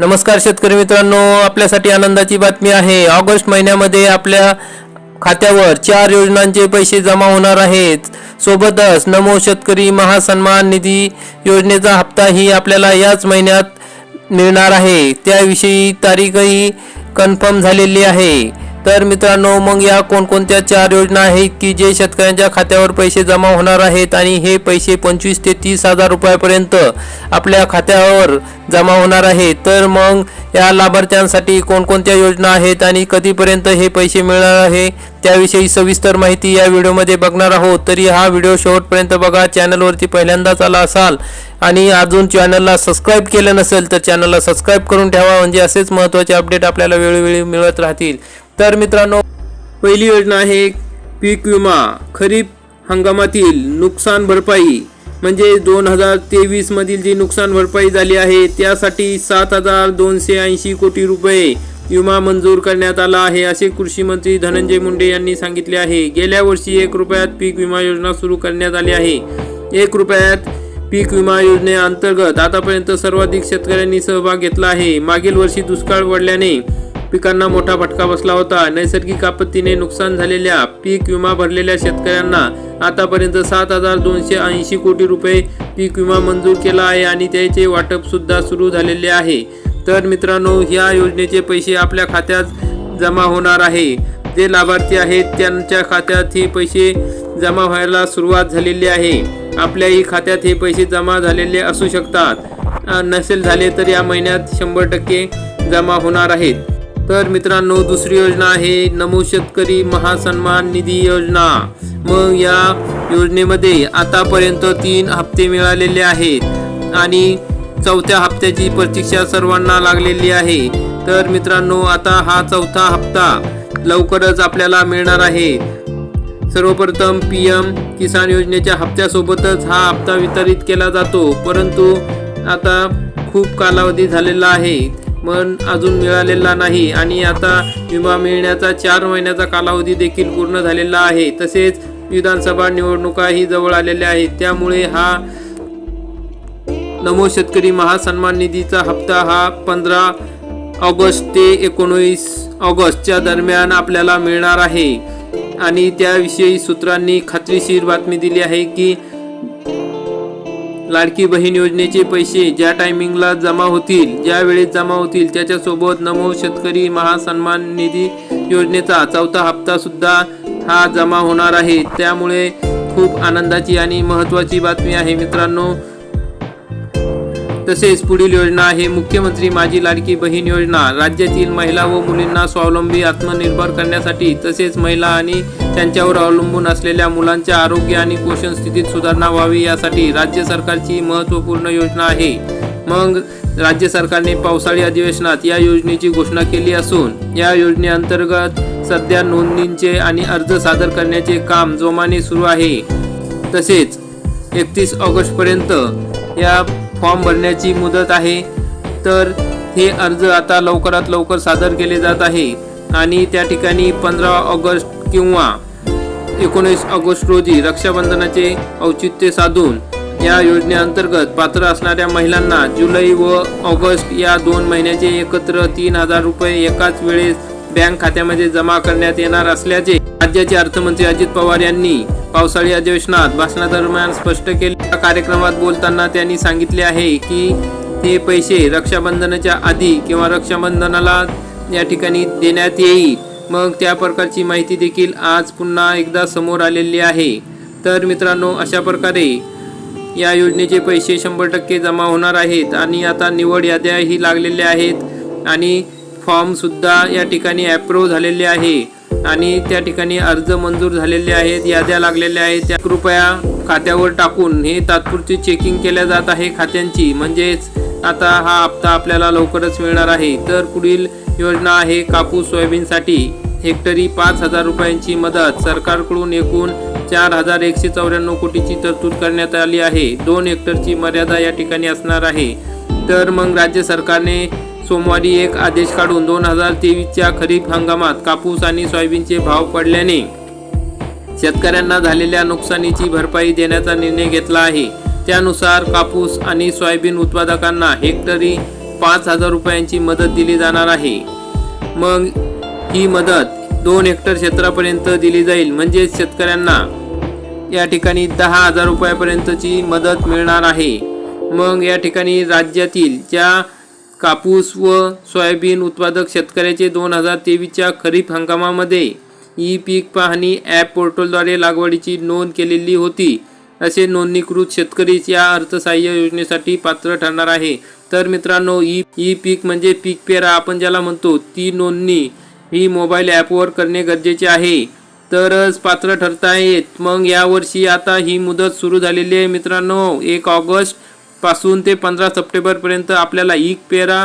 नमस्कार शेतकरी मित्रांनो आपल्यासाठी आनंदाची बातमी आहे. ऑगस्ट महिन्यामध्ये आपल्या खात्यावर चार योजनांचे पैसे जमा होणार आहेत. सोबतच नमो शेतकरी महासन्मान निधी योजनेचा हप्ताही आपल्याला याच महिन्यात मिळणार आहे. त्याविषयी तारीखही कन्फर्म झालेली आहे. तर मित्रांनो मग या कोणकोणत्या चार योजना आहेत की जे शेतकऱ्यांच्या खात्यावर पैसे जमा होणार आहेत आणि हे पैसे पंचवीस ते तीस हजार रुपयापर्यंत आपल्या खात्यावर जमा होणार आहे? तर मग या लाभार्थ्यांसाठी कोणकोणत्या योजना आहेत आणि कधीपर्यंत हे पैसे मिळणार आहे? त्याविषयी सविस्तर माहिती या व्हिडिओमध्ये बघणार आहोत. तरी हा व्हिडिओ शेवटपर्यंत बघा. चॅनलवरती पहिल्यांदाच आला असाल आणि अजून चॅनलला सबस्क्राईब केलं नसेल तर चॅनलला सबस्क्राईब करून ठेवा. म्हणजे असेच महत्त्वाचे अपडेट आपल्याला वेळोवेळी मिळत राहतील. तर मित्रांनो पहिली योजना आहे पीक विमा. खरीप हंगामातील नुकसान भरपाई. म्हणजे दोन हजार तेवीसमधील जी नुकसान भरपाई झाली आहे त्यासाठी सात हजार दोनशे ऐंशी कोटी रुपये विमा मंजूर करण्यात आला आहे असे कृषी मंत्री धनंजय मुंडे यांनी सांगितले आहे. गेल्या वर्षी एक रुपयात पीक विमा योजना सुरू करण्यात आली आहे. एक रुपयात पीक विमा योजनेअंतर्गत आतापर्यंत सर्वाधिक शेतकऱ्यांनी सहभाग घेतला आहे. मागील वर्षी दुष्काळ पडल्याने पिकांना मोठा फटका बसला होता. नैसर्गिक आपत्तीने नुकसान झालेल्या पीक विमा भरलेल्या शेतकऱ्यांना आतापर्यंत सात हजार दोनशे ऐंशी कोटी रुपये पीक विमा मंजूर केला आहे आणि त्याचे वाटप सुद्धा सुरू झालेले आहे. तर मित्रांनो या योजनेचे पैसे आपल्या खात्यात जमा होणार आहे. जे लाभार्थी आहेत त्यांच्या खात्यात हे पैसे जमा व्हायला सुरुवात झालेली आहे. आपल्याही खात्यात हे पैसे जमा झालेले असू शकतात. नसेल झाले तर या महिन्यात शंभर टक्के जमा होणार आहेत. तर मित्रांनो दुसरी योजना आहे नमो शेतकरी महासन्मान निधी योजना. मग या योजनेमध्ये आतापर्यंत तीन हप्ते मिळालेले आहेत आणि चौथ्या हप्त्याची प्रतीक्षा सर्वांना लागलेली आहे. तर मित्रांनो आता हा चौथा हप्ता लवकरच आपल्याला मिळणार आहे. सर्वप्रथम पी एम किसान योजनेच्या हप्त्यासोबतच हा हप्ता वितरित केला जातो. परंतु आता खूप कालावधी झालेला आहे. पण अजून मिळालेला नाही आणि आता विमा मिळण्याचा चार महिन्याचा कालावधी देखील पूर्ण झालेला आहे. तसेच विधानसभा निवडणुकाही जवळ आलेल्या आहेत. त्यामुळे हा नमो शेतकरी महासन्मान निधीचा हप्ता हा पंधरा ऑगस्ट ते एकोणवीस ऑगस्टच्या दरम्यान आपल्याला मिळणार आहे. आणि त्याविषयी सूत्रांनी खात्रीशीर बातमी दिली आहे की लाडकी बहीण योजनेचे पैसे ज्या टायमिंगला जमा होतील ज्या वेळेस जमा होतील त्याच्यासोबत नमो शेतकरी महासन्मान निधी योजनेचा चौथा हप्ता सुद्धा हा जमा होणार आहे. त्यामुळे खूप आनंदाची आणि महत्त्वाची बातमी आहे मित्रांनो. तसेच पुढील योजना आहे मुख्यमंत्री माझी लाडकी बहीण योजना. राज्यातील महिला व मुलींना स्वावलंबी आत्मनिर्भर करण्यासाठी तसेच महिला आणि त्यांच्यावर अवलंबून असलेल्या मुलांच्या आरोग्य आणि पोषण स्थितीत सुधारणा व्हावी यासाठी राज्य सरकारची महत्त्वपूर्ण योजना आहे. मग राज्य सरकारने पावसाळी अधिवेशनात या योजनेची घोषणा केली असून या योजनेअंतर्गत सध्या नोंदणींचे आणि अर्ज सादर करण्याचे काम जोमाने सुरू आहे. तसेच एकतीस ऑगस्टपर्यंत या फॉर्म भरण्याची मुदत आहे. तर हे अर्ज आता लवकरात लवकर सादर केले जात आहे. आणि त्या ठिकाणी पंधरा ऑगस्ट किंवा एकोणीस ऑगस्ट रोजी रक्षाबंधनाचे औचित्य साधून या योजनेअंतर्गत पात्र असणाऱ्या महिलांना जुलै व ऑगस्ट या दोन महिन्याचे एकत्र तीन हजार रुपये एकाच वेळेस बँक खात्यामध्ये जमा करण्यात येणार असल्याचे राज्याचे अर्थमंत्री अजित पवार यांनी पावसाळी अधिवेशनात भाषणादरम्यान स्पष्ट केले. या कार्यक्रमात बोलताना त्यांनी सांगितले आहे की हे पैसे रक्षाबंधनाच्या आधी किंवा रक्षाबंधनाला या ठिकाणी देण्यात येईल. मग त्या प्रकारची माहिती देखील आज पुन्हा एकदा समोर आलेली आहे. तर मित्रांनो अशा प्रकारे या योजनेचे पैसे शंभर टक्के जमा होणार आहेत आणि आता निवड याद्याही लागलेल्या आहेत. आणि फॉर्म सुद्धा या ठिकाणी ॲप्रूव्ह झालेले आहे. आणि त्या ठिकाणी अर्ज मंजूर झालेले आहेत याद्या लागलेल्या आहेत. त्या कृपया खात्यावर टाकून हे तात्पुरती चेकिंग केल्या जात आहे खात्यांची. म्हणजेच आता हा हप्ता आपल्याला लवकरच मिळणार आहे. तर पुढील योजना आहे कापूस सोयाबीनसाठी. हेक्टरी पाच हजार रुपयांची मदत. सरकारकडून एकूण चार हजार एकशे चौऱ्याण्णव कोटीची तरतूद करण्यात आली आहे. दोन हेक्टरची मर्यादा या ठिकाणी असणार आहे. तर मग राज्य सरकारने सोमवारी एक आदेश काढून दोन हजार तेवीसच्या खरीप हंगामात कापूस आणि सोयाबीनचे भाव पडल्याने शेतकऱ्यांना झालेल्या नुकसानीची भरपाई देण्याचा निर्णय घेतला आहे. त्यानुसार कापूस आणि सोयाबीन उत्पादकांना हेक्टरी पाच हजार रुपयांची मदत दिली जाणार आहे. मग ही मदत दोन हेक्टर क्षेत्रापर्यंत दिली जाईल. म्हणजेच शेतकऱ्यांना या ठिकाणी दहा हजार रुपयापर्यंतची मदत मिळणार आहे. मग या ठिकाणी राज्यातील ज्या कापूस व सोयाबीन उत्पादक शेतकऱ्याचे दोन हजार तेवीसच्या खरीप हंगामामध्ये ई पीक पाहणी ॲप पोर्टलद्वारे लागवडीची नोंद केलेली होती. असे नोंदणीकृत शेतकरीच या अर्थसहाय्य योजनेसाठी पात्र ठरणार आहे. तर मित्रांनो ई ई पीक म्हणजे पीक पेरा आपण ज्याला म्हणतो ती नोंदणी ही मोबाईल ॲपवर करणे गरजेचे आहे. तरच पात्र ठरता येत. मग यावर्षी आता ही मुदत सुरू झालेली आहे मित्रांनो एक ऑगस्ट पासून ते पंधरा सप्टेंबरपर्यंत आपल्याला ई पेरा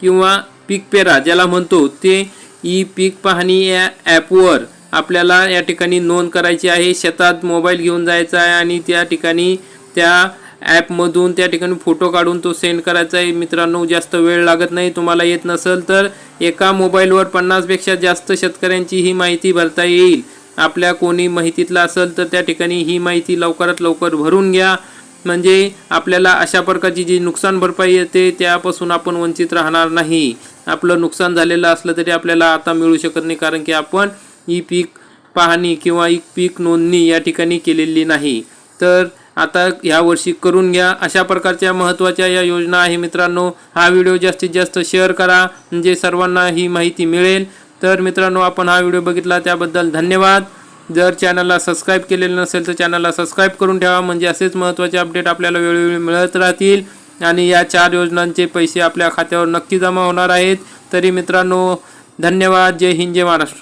किंवा पीक पेरा ज्याला म्हणतो ते ई पीक पाहणी या ॲपवर आपल्याला या ठिकाणी नोंद करायची आहे. शेतात मोबाईल घेऊन जायचा आहे आणि त्या ठिकाणी त्या ॲपमधून त्या ठिकाणी फोटो काढून तो सेंड करायचा आहे. मित्रांनो जास्त वेळ लागत नाही तुम्हाला येत नसेल तर एका मोबाईलवर पन्नासपेक्षा जास्त शेतकऱ्यांची ही माहिती भरता येईल. आपल्या कोणी माहितीतला असेल तर त्या ठिकाणी ही माहिती लवकरात लवकर भरून घ्या. म्हणजे आपल्याला अशा प्रकारची जी नुकसान भरपाई येते त्यापासून आपण वंचित राहणार नाही. आपलं नुकसान झालेलं असलं तरी आपल्याला आता मिळू शकत नाही कारण की आपण ई पीक पाहणी किंवा ई पीक नोंदणी या ठिकाणी केलेली नाही. तर आता ह्या वर्षी करून घ्या. अशा प्रकारच्या महत्त्वाच्या या योजना आहे मित्रांनो. हा व्हिडिओ जास्तीत जास्त शेअर करा. म्हणजे सर्वांना ही माहिती मिळेल. तर मित्रांनो आपण हा व्हिडिओ बघितला त्याबद्दल धन्यवाद. जर चॅनलला सबस्क्राईब केलेलं नसेल तर चॅनलला सबस्क्राईब करून ठेवा. म्हणजे असेच महत्त्वाचे अपडेट आपल्याला वेळोवेळी मिळत राहतील. आणि या चार योजनांचे पैसे आपल्या खात्यावर नक्की जमा होणार आहेत. तरी मित्रांनो धन्यवाद. जय हिंद जय महाराष्ट्र.